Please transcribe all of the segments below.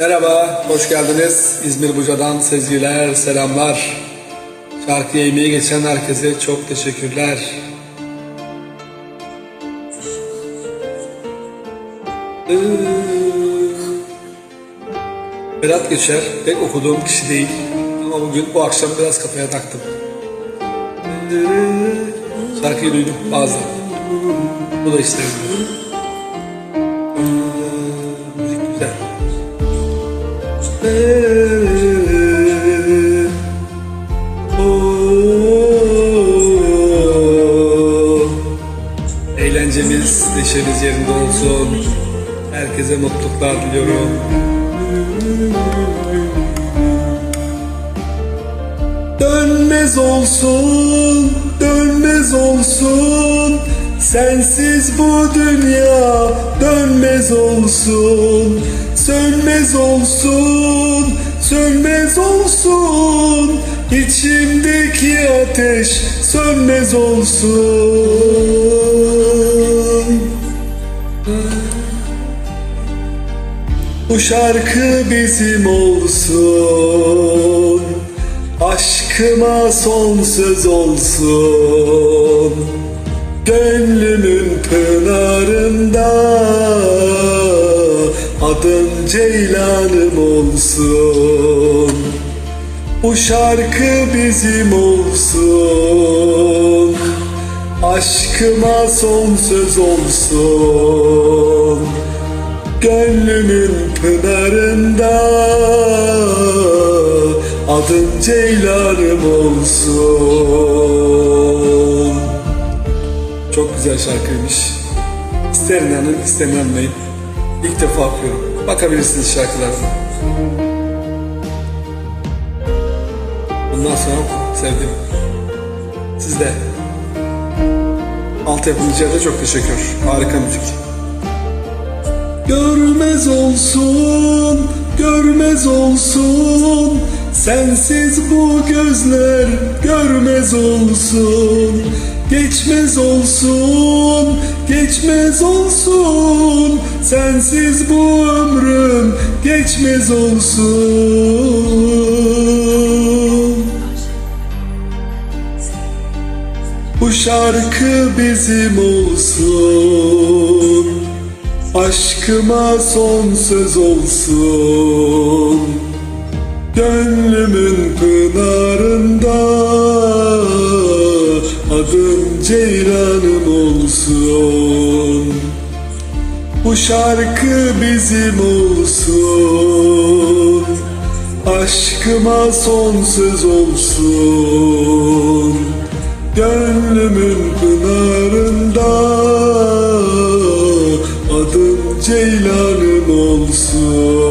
Merhaba, hoş geldiniz. İzmir Buca'dan sevgiler, selamlar. Şarkıya emeği geçen herkese çok teşekkürler. Berat Geçer, pek okuduğum kişi değil. Ama bugün bu akşam biraz kafaya taktım. Şarkıyı duydum bazen. Bu da isterim. Neşemiz yerinde olsun. Herkese mutluluklar diliyorum. Dönmez olsun, dönmez olsun. Sensiz bu dünya dönmez olsun. Sönmez olsun, sönmez olsun. İçimdeki ateş sönmez olsun. Bu şarkı bizim olsun. Aşkıma son söz olsun. Gönlümün pınarında Adın Ceylanım olsun. Bu şarkı bizim olsun Aşkıma son söz olsun Gönlümün pınarında Adın Ceylanım olsun Çok güzel şarkıymış. İster inanın ister. İlk defa okuyorum. Bakabilirsiniz şarkılarıma. Bundan sonra. Sevdim. Siz de. Altyapımcıya da çok teşekkür. Harika müzik. Görmez olsun, görmez olsun Sensiz bu gözler görmez olsun Geçmez olsun, geçmez olsun Sensiz bu ömrüm geçmez olsun şarkı bizim olsun. Aşkıma son söz olsun. Gönlümün pınarında Adım Ceylanım olsun. Bu şarkı bizim olsun. Aşkıma son söz olsun Gönlümün pınarında Adım Ceylanım olsun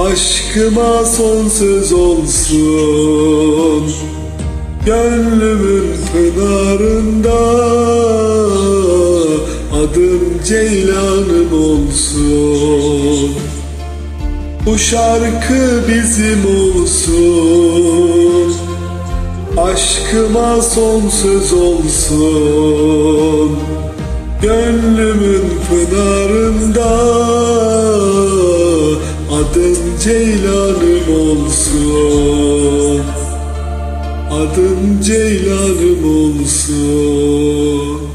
Aşkıma son söz olsun. Gönlümün pınarında Adım Ceylanım olsun. Bu şarkı bizim olsun. Aşkıma son söz olsun. Gönlümün pınarında Adın Ceylan'ım olsun. Adın Ceylan'ım olsun.